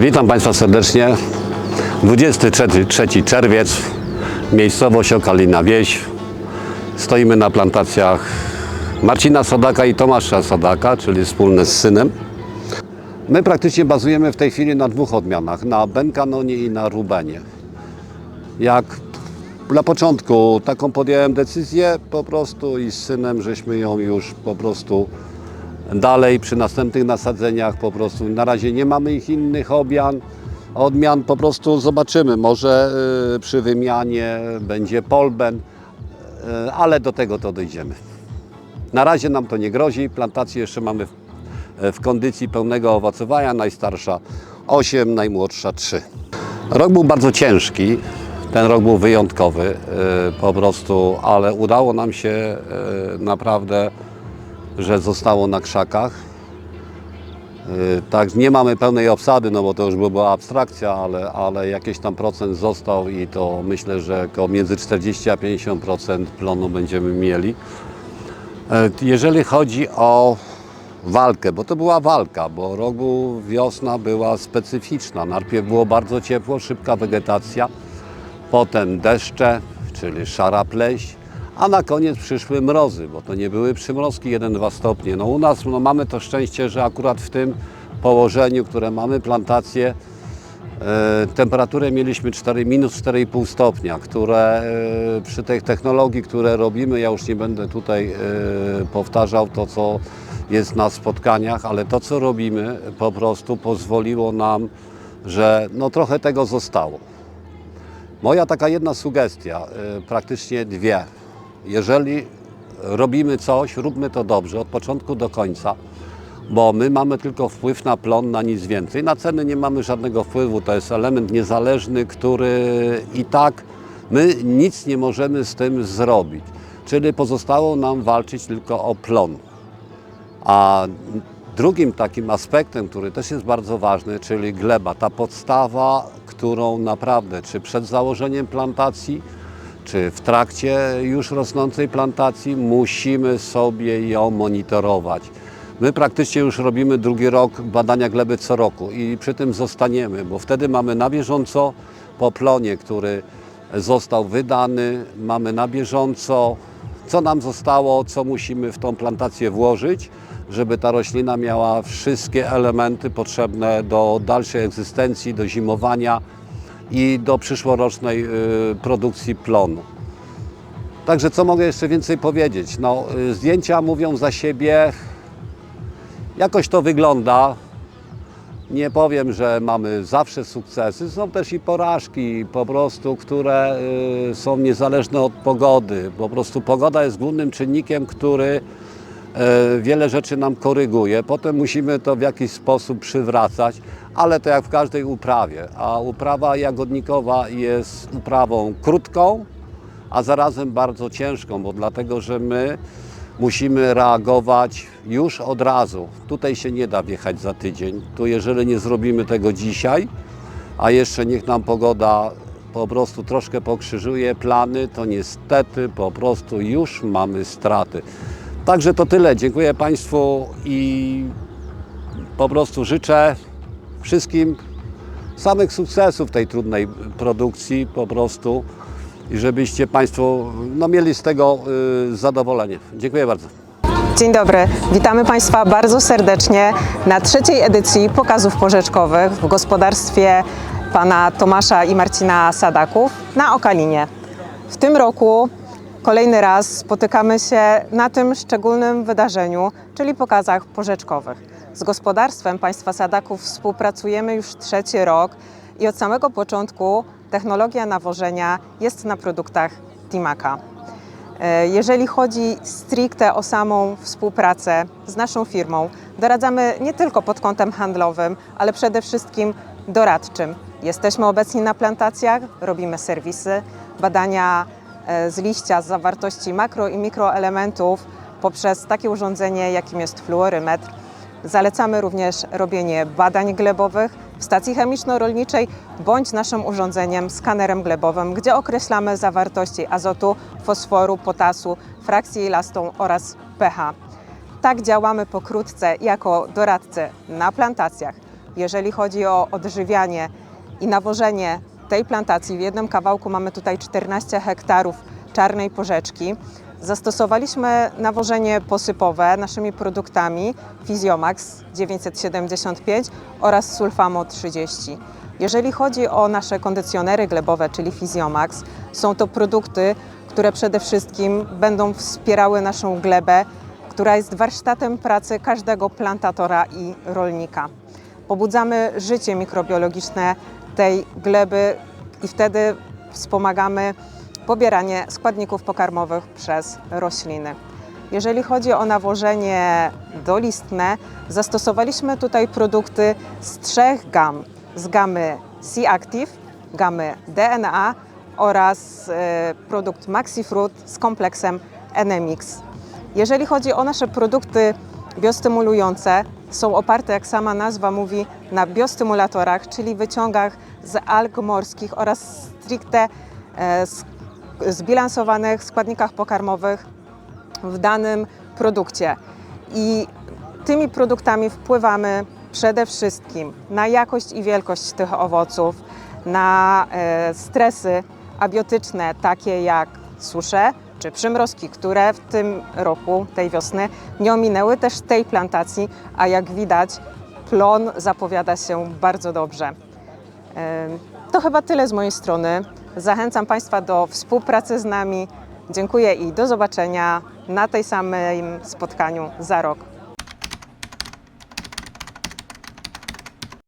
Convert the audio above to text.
Witam Państwa serdecznie. 23 3 czerwiec, miejscowość Okalina Wieś. Stoimy na plantacjach Marcina Sadaka i Tomasza Sadaka, czyli wspólne z synem. My praktycznie bazujemy w tej chwili na dwóch odmianach, na Benkanonie i na Rubenie. Jak na początku taką podjąłem decyzję po prostu i z synem żeśmy ją już po prostu dalej przy następnych nasadzeniach po prostu na razie nie mamy ich innych odmian. Odmian po prostu zobaczymy, może y, przy wymianie będzie polben, y, ale do tego to dojdziemy. Na razie nam to nie grozi, plantację jeszcze mamy w, kondycji pełnego owocowania, najstarsza 8, najmłodsza 3. Rok był bardzo ciężki, ten rok był wyjątkowy y, po prostu, ale udało nam się naprawdę że zostało na krzakach. Yy, Tak, nie mamy pełnej obsady, no bo to już by była abstrakcja, ale, ale jakiś tam procent został i to myślę, że około między 40 a 50% plonu będziemy mieli. Yy, Jeżeli chodzi o walkę, bo to była walka, bo rok wiosna była specyficzna. Najpierw było bardzo ciepło, szybka wegetacja, potem deszcze, czyli szara pleść, a na koniec przyszły mrozy, bo to nie były przymrozki 1-2 stopnie. No u nas no, mamy to szczęście, że akurat w tym położeniu, które mamy plantację, e, temperaturę mieliśmy 4, minus 4,5 stopnia, które e, przy tej technologii, które robimy, ja już nie będę tutaj e, powtarzał to, co jest na spotkaniach, ale to, co robimy, po prostu pozwoliło nam, że no, trochę tego zostało. Moja taka jedna sugestia, y, praktycznie dwie. Jeżeli robimy coś, róbmy to dobrze, od początku do końca, bo my mamy tylko wpływ na plon, na nic więcej. Na ceny nie mamy żadnego wpływu, to jest element niezależny, który i tak my nic nie możemy z tym zrobić. Czyli pozostało nam walczyć tylko o plon. A drugim takim aspektem, który też jest bardzo ważny, czyli gleba, ta podstawa, którą naprawdę, czy przed założeniem plantacji, czy w trakcie już rosnącej plantacji, musimy sobie ją monitorować. My praktycznie już robimy drugi rok badania gleby co roku i przy tym zostaniemy, bo wtedy mamy na bieżąco po plonie, który został wydany, mamy na bieżąco, co nam zostało, co musimy w tą plantację włożyć, żeby ta roślina miała wszystkie elementy potrzebne do dalszej egzystencji, do zimowania i do przyszłorocznej y, produkcji plonu. Także co mogę jeszcze więcej powiedzieć? No, y, zdjęcia mówią za siebie. Jakoś to wygląda. Nie powiem, że mamy zawsze sukcesy. Są też i porażki, po prostu, które y, są niezależne od pogody. Po prostu pogoda jest głównym czynnikiem, który wiele rzeczy nam koryguje. Potem musimy to w jakiś sposób przywracać, ale to jak w każdej uprawie. A uprawa jagodnikowa jest uprawą krótką, a zarazem bardzo ciężką, bo dlatego, że my musimy reagować już od razu. Tutaj się nie da wjechać za tydzień. Tu jeżeli nie zrobimy tego dzisiaj, a jeszcze niech nam pogoda po prostu troszkę pokrzyżuje plany, to niestety po prostu już mamy straty. Także to tyle. Dziękuję Państwu i po prostu życzę wszystkim samych sukcesów tej trudnej produkcji po prostu i żebyście Państwo no, mieli z tego y, zadowolenie. Dziękuję bardzo. Dzień dobry, witamy Państwa bardzo serdecznie na trzeciej edycji pokazów porzeczkowych w gospodarstwie pana Tomasza i Marcina Sadaków na Okalinie. W tym roku kolejny raz spotykamy się na tym szczególnym wydarzeniu, czyli pokazach porzeczkowych. Z gospodarstwem państwa Sadaków współpracujemy już trzeci rok i od samego początku technologia nawożenia jest na produktach Timaka. E, Jeżeli chodzi stricte o samą współpracę z naszą firmą, doradzamy nie tylko pod kątem handlowym, ale przede wszystkim doradczym. Jesteśmy obecni na plantacjach, robimy serwisy, badania z liścia z zawartości makro i mikroelementów poprzez takie urządzenie, jakim jest fluorymetr. Zalecamy również robienie badań glebowych w stacji chemiczno-rolniczej bądź naszym urządzeniem, skanerem glebowym, gdzie określamy zawartości azotu, fosforu, potasu, frakcję elastą oraz pH. Tak działamy pokrótce jako doradcy na plantacjach, Jeżeli chodzi o odżywianie i nawożenie tej plantacji, w jednym kawałku mamy tutaj 14 hektarów czarnej porzeczki. Zastosowaliśmy nawożenie posypowe naszymi produktami Physiomax 975 oraz Sulfamo 30. Jeżeli chodzi o nasze kondycjonery glebowe, czyli Physiomax, są to produkty, które przede wszystkim będą wspierały naszą glebę, która jest warsztatem pracy każdego plantatora i rolnika. Pobudzamy życie mikrobiologiczne tej gleby i wtedy wspomagamy pobieranie składników pokarmowych przez rośliny. Jeżeli chodzi o nawożenie dolistne, zastosowaliśmy tutaj produkty z trzech gam. Z gamy C-Active, gamy DNA oraz e, produkt MaxiFruit z kompleksem NMX. Jeżeli chodzi o nasze produkty biostymulujące, są oparte, jak sama nazwa mówi, na biostymulatorach, czyli wyciągach z alg morskich oraz stricte e, zbilansowanych składnikach pokarmowych w danym produkcie. I tymi produktami wpływamy przede wszystkim na jakość i wielkość tych owoców, na e, stresy abiotyczne, takie jak susze czy przymrozki, które w tym roku, tej wiosny, nie ominęły też tej plantacji, a jak widać, plon zapowiada się bardzo dobrze. To chyba tyle z mojej strony. Zachęcam Państwa do współpracy z nami. Dziękuję i do zobaczenia na tej samym spotkaniu za rok.